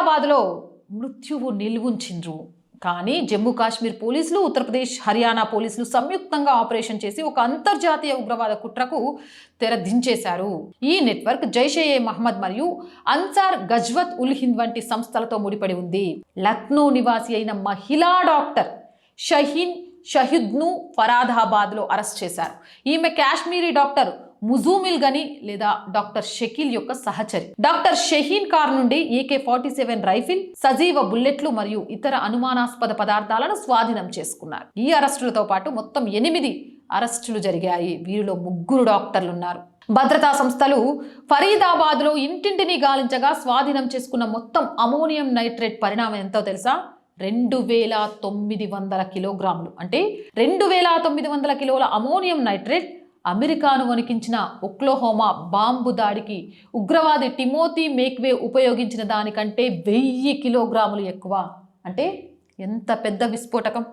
హైదరాబాద్లో మృత్యువు నిల్వుంచిండ్రు. కానీ జమ్మూ కాశ్మీర్ పోలీసులు ఉత్తరప్రదేశ్ హర్యానా పోలీసులు సంయుక్తంగా ఆపరేషన్ చేసి ఒక అంతర్జాతీయ ఉగ్రవాద కుట్రకు తెరదించేశారు ఈ నెట్వర్క్ జైషే ఏ మహమ్మద్ మరియు అన్సార్ గజ్వత్ ఉల్ హింద్ వంటి సంస్థలతో ముడిపడి ఉంది. లక్నో నివాసి అయిన మహిళా డాక్టర్ షహీన్ షహీద్ను ఫరాదాబాద్లో అరెస్ట్ చేశారు. ఈమె కాశ్మీరీ డాక్టర్ ముజూమిల్ గని లేదా డాక్టర్ షకీల్ యొక్క సహచరి. డాక్టర్ షహీన్ కార్ నుండి ఏకే ఫార్టీ సెవెన్ రైఫిల్ సజీవ బుల్లెట్లు మరియు ఇతర అనుమానాస్పద పదార్థాలను స్వాధీనం చేసుకున్నారు. ఈ అరెస్టులతో పాటు మొత్తం ఎనిమిది అరెస్టులు జరిగాయి. వీరిలో ముగ్గురు డాక్టర్లు ఉన్నారు భద్రతా సంస్థలు ఫరీదాబాద్లో ఇంటింటిని గాలించగా స్వాధీనం చేసుకున్న మొత్తం అమోనియం నైట్రేట్ పరిణామం ఎంతో తెలుసా? రెండు వేల తొమ్మిది వందల కిలోగ్రాములు. అంటే రెండు వేల తొమ్మిది వందల కిలోల అమోనియం నైట్రేట్ అమెరికాను వణికించిన ఒక్లోహోమా బాంబు దాడికి ఉగ్రవాది టిమోతీ మేక్వే ఉపయోగించిన దానికంటే వెయ్యి కిలోగ్రాములు ఎక్కువ. అంటే ఎంత పెద్ద విస్ఫోటకం?